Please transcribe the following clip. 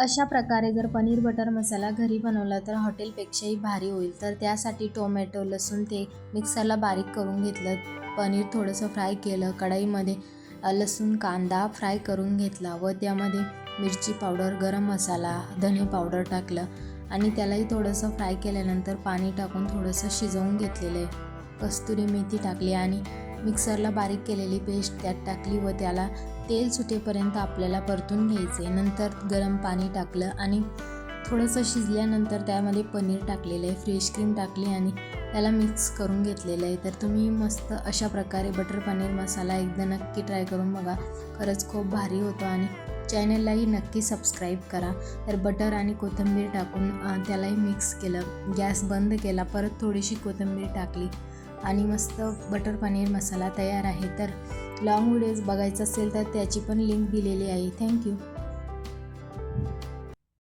अशा प्रकारे जर पनीर बटर मसाला घरी बनवला तर हॉटेलपेक्षाही भारी होईल. तर त्यासाठी टोमॅटो लसूण ते मिक्सरला बारीक करून घेतलं. पनीर थोडंसं फ्राय केलं कढईमध्ये लसूण कांदा फ्राय करून घेतला व त्यामध्ये मिरची पावडर गरम मसाला धने पावडर टाकलं आणि त्यालाही थोडंसं फ्राय केल्यानंतर पाणी टाकून थोडंसं शिजवून घेतलेलं आहे. कस्तुरी मेथी टाकली आणि मिक्सरला बारीक केलेली पेस्ट त्यात टाकली व त्याला तेल सुटेपर्यंत आपल्याला परतून घ्यायचे. नंतर गरम पाणी टाकलं आणि थोडंसं शिजल्यानंतर त्यामध्ये पनीर टाकलेलं आहे फ्रेश क्रीम टाकली आणि त्याला मिक्स करून घेतलेलं आहे. तर तुम्ही मस्त अशा प्रकारे बटर पनीर मसाला एकदा नक्की ट्राय करून बघा. खरंच खूप भारी होतो आणि चॅनललाही नक्की सबस्क्राईब करा. तर बटर आणि कोथिंबीर टाकून त्यालाही मिक्स केलं गॅस बंद केला परत थोडीशी कोथिंबीर टाकली. आणि मस्त बटर पनीर मसाला तयार आहे. तर लाँग व्हिडिओज बघायचा असेल तर त्याची पण लिंक दिलेली आहे. थँक्यू